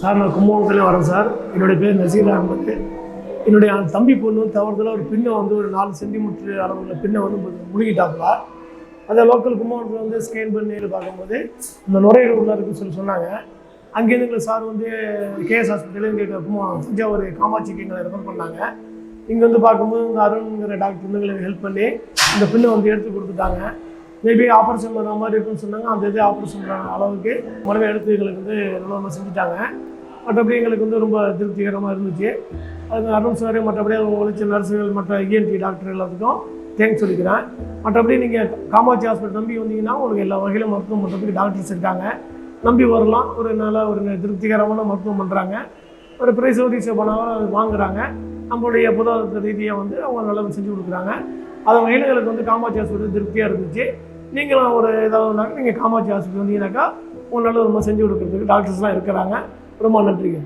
Sir நான் கும்பகோணத்துலேயே வரேன் sir. என்னுடைய பேர் நசீர் அகமது. என்னுடைய தம்பி பொண்ணு தவறுதலாக ஒரு பின்னை வந்து ஒரு நாலு சென்டிமீட்டர் அளவுள்ள பின்னை வந்து முழுகிட்டாப்புல. அதை லோக்கல் கும்பகோணத்தில் வந்து ஸ்கேன் பண்ணி பார்க்கும்போது இந்த நுரையீரல் உள்ள இருக்குன்னு சொல்லி சொன்னாங்க. அங்கேருந்து எங்களை சார் வந்து கேஎஸ் ஹாஸ்பிட்டல் இங்கே கும்பகோணம் தஞ்சாவூர் காமாட்சிக்கு எங்களை ரெஃபர் பண்ணாங்க. இங்கே வந்து பார்க்கும்போது இந்த அருண்ங்கிற டாக்டர் வந்து எங்களுக்கு ஹெல்ப் பண்ணி இந்த பின்னை வந்து எடுத்து கொடுத்துட்டாங்க. மேபி ஆப்ரேஷன் பண்ணுற மாதிரி இருக்குன்னு சொன்னாங்க. அந்த இது ஆப்ரேஷன் பண்ணுற அளவுக்கு முறையை எடுத்து எங்களுக்கு வந்து ரொம்ப செஞ்சுட்டாங்க. மற்றபடி எங்களுக்கு வந்து ரொம்ப திருப்திகரமாக இருந்துச்சு. அது அருண் சார் மற்றபடி அவங்க உழைச்ச நர்ஸுகள் மற்ற இஎன்டி டாக்டர் எல்லாத்துக்கும் தேங்க்ஸ் சொல்லிக்கிறேன். மற்றபடி நீங்கள் காமாட்சி ஹாஸ்பிட்டல் நம்பி வந்தீங்கன்னா உங்களுக்கு எல்லா வகையிலும் மருத்துவம் பண்ணுறதுக்கு டாக்டர்ஸ் இருக்காங்க. நம்பி வரலாம். ஒரு நல்ல ஒரு திருப்திகரமான மருத்துவம் பண்ணுறாங்க ஒரு ப்ரைஸ் ரீச் பண்ணாலும் வாங்குறாங்க. நம்மளுடைய பொருளாதார ரீதியாக வந்து அவங்க நல்லா செஞ்சு கொடுக்குறாங்க. அது வகையில் வந்து காமாட்சி ஹாஸ்பிட்டல் திருப்தியாக இருந்துச்சு. நீங்களும் ஒரு ஏதாவது நீங்கள் காமாட்சி ஹாஸ்பிட்டல் வந்தீங்கன்னாக்கா உங்களுக்கு நல்ல ஒரு செஞ்சு கொடுக்குறதுக்கு டாக்டர்ஸ்லாம் இருக்கிறாங்க. ரொம்ப நன்றிங்க.